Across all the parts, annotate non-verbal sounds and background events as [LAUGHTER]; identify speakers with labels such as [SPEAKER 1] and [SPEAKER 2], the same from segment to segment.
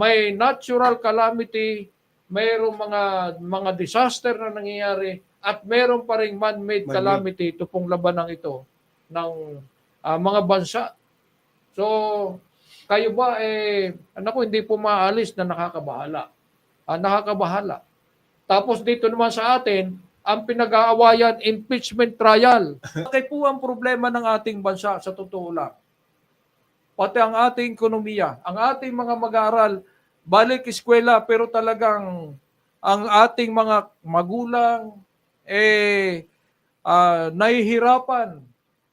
[SPEAKER 1] may natural calamity, mayroong mga mga disaster na nangyayari at meron pa ring man-made calamity ito pong labanang ito ng ah, mga bansa. So, kayo ba eh anak hindi po maalis na nakakabahala. Ah, nakakabahala. Tapos dito naman sa atin, ang pinag-aawayan impeachment trial. [LAUGHS] Kaya po ang problema ng ating bansa sa totoo lang. Pati ang ating ekonomiya, ang ating mga mag-aaral, balik eskwela pero talagang ang ating mga magulang eh ah, nahihirapan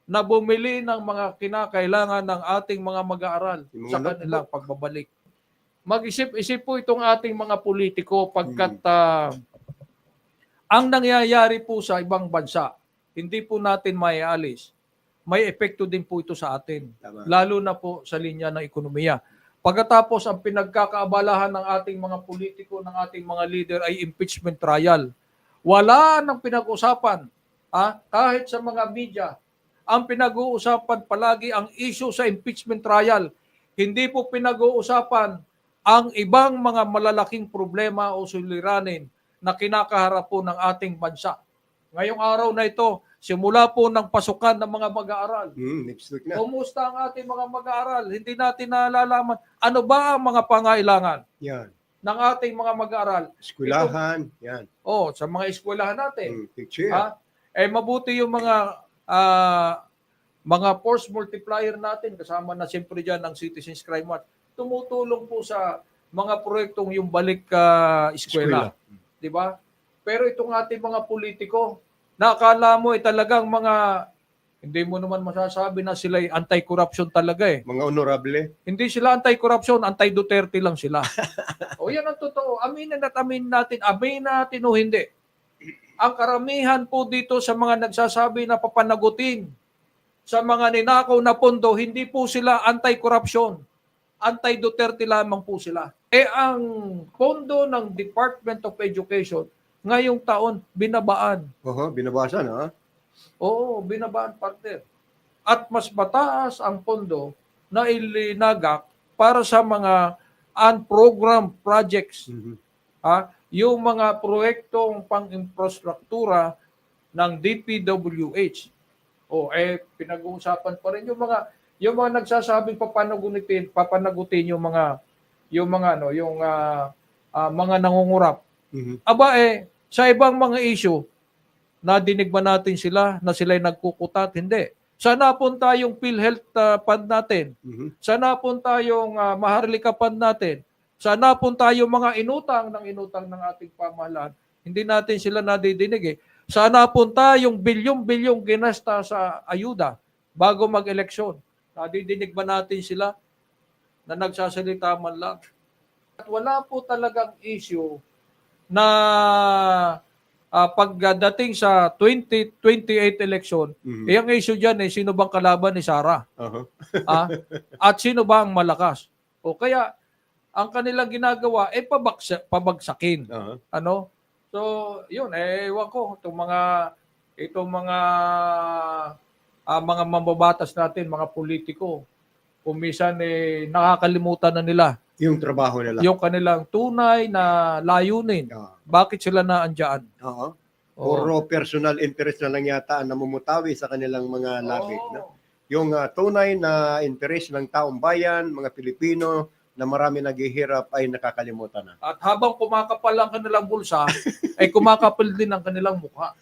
[SPEAKER 1] na bumili ng mga kinakailangan ng ating mga mag-aaral sa kanilang pagbabalik. Mag-isip-isip po itong ating mga politiko pagkat ah, ang nangyayari po sa ibang bansa, hindi po natin maialis. May epekto din po ito sa atin lalo na po sa linya ng ekonomiya. Pagkatapos ang pinagkakaabalahan ng ating mga politiko, ng ating mga leader ay impeachment trial. Wala nang pinag-usapan, ah, kahit sa mga media, ang pinag-uusapan palagi ang issue sa impeachment trial. Hindi po pinag-uusapan ang ibang mga malalaking problema o suliranin na kinakaharap po ng ating bansa. Ngayong araw na ito, simula po ng pasukan ng mga mag-aaral,
[SPEAKER 2] next week na.
[SPEAKER 1] Kumusta ang ating mga mag-aaral? Hindi natin nalalaman. Ano ba ang mga pangailangan
[SPEAKER 2] Yan.
[SPEAKER 1] ng ating mga mag-aaral?
[SPEAKER 2] Eskwelahan. Yan.
[SPEAKER 1] Oh, sa mga eskwelahan natin.
[SPEAKER 2] Picture.
[SPEAKER 1] Ha? Eh mabuti yung mga ah, mga force multiplier natin kasama na siyempre diyan ng Citizens Crime Watch. Tumutulong po sa mga proyektong yung balik ka eskwela, di ba? Pero itong ating mga politiko, nakakala mo eh talagang mga hindi mo naman masasabi na sila anti-corruption talaga eh.
[SPEAKER 2] Mga honorable.
[SPEAKER 1] Hindi sila anti-corruption, anti-Duterte lang sila. [LAUGHS] o yan ang totoo. Aminin at aminin natin. Aminin natin o hindi. Ang karamihan po dito sa mga nagsasabi na papanagutin sa mga ninakaw na pondo, hindi po sila anti-corruption. Anti-Duterte lamang po sila. Eh ang pondo ng Department of Education, ngayong taon, binabaan.
[SPEAKER 2] Oho, binabasa na.
[SPEAKER 1] Oo, binabaan partner. At mas mataas ang pondo na ilinagak para sa mga unprogrammed projects.
[SPEAKER 2] Mhm.
[SPEAKER 1] Ha? Yung mga proyektong pang-infrastruktura ng DPWH. O eh pinag-uusapan pa rin yung mga yung mga nagsasabing papanagutin papanagutin yung mga yung mga ano yung ah, ah, mga nangungurap.
[SPEAKER 2] Mhm.
[SPEAKER 1] Aba eh sa ibang mga issue nadinig ba natin sila na sila'y nagkukutat? Hindi. Saan napunta yung PhilHealth ah, fund natin?
[SPEAKER 2] Mhm.
[SPEAKER 1] Saan napunta yung uh, Maharlika fund natin? Saan napunta yung mga inutang ng inutang ng ating pamahalaan? Hindi natin sila nadidinig eh. Saan napunta yung bilyong-bilyong ginasta sa ayuda bago mag-eleksyon? Nadidinig ba natin sila na nagsasalita man lang? At wala po talagang issue na ah, pagdating sa 2028 election,
[SPEAKER 2] Mhm.
[SPEAKER 1] eh, ang issue dyan eh, sino bang kalaban ni Sara?
[SPEAKER 2] Oho. [LAUGHS]
[SPEAKER 1] Ah, at sino ba ang malakas? O kaya ang kanilang ginagawa ay pabagsa, pabagsakin,
[SPEAKER 2] Oho.
[SPEAKER 1] ano? So, yun eh ewan ko itong mga itong mga ah, mga mambabatas natin, mga politiko. Kung minsan eh nakakalimutan na nila
[SPEAKER 2] Yung trabaho nila.
[SPEAKER 1] yung kanilang tunay na layunin.
[SPEAKER 2] Ah,
[SPEAKER 1] Bakit sila naandyan?
[SPEAKER 2] Oo.
[SPEAKER 1] Oo.
[SPEAKER 2] Puro personal interest na lang yata ang namumutawi sa kanilang mga labi.
[SPEAKER 1] Oo.
[SPEAKER 2] No? Yung ah, tunay na interest ng taong bayan, mga Pilipino, na marami naghihirap ay nakakalimutan na.
[SPEAKER 1] At habang kumakapal ang kanilang bulsa, [LAUGHS] ay kumakapal din ang kanilang mukha.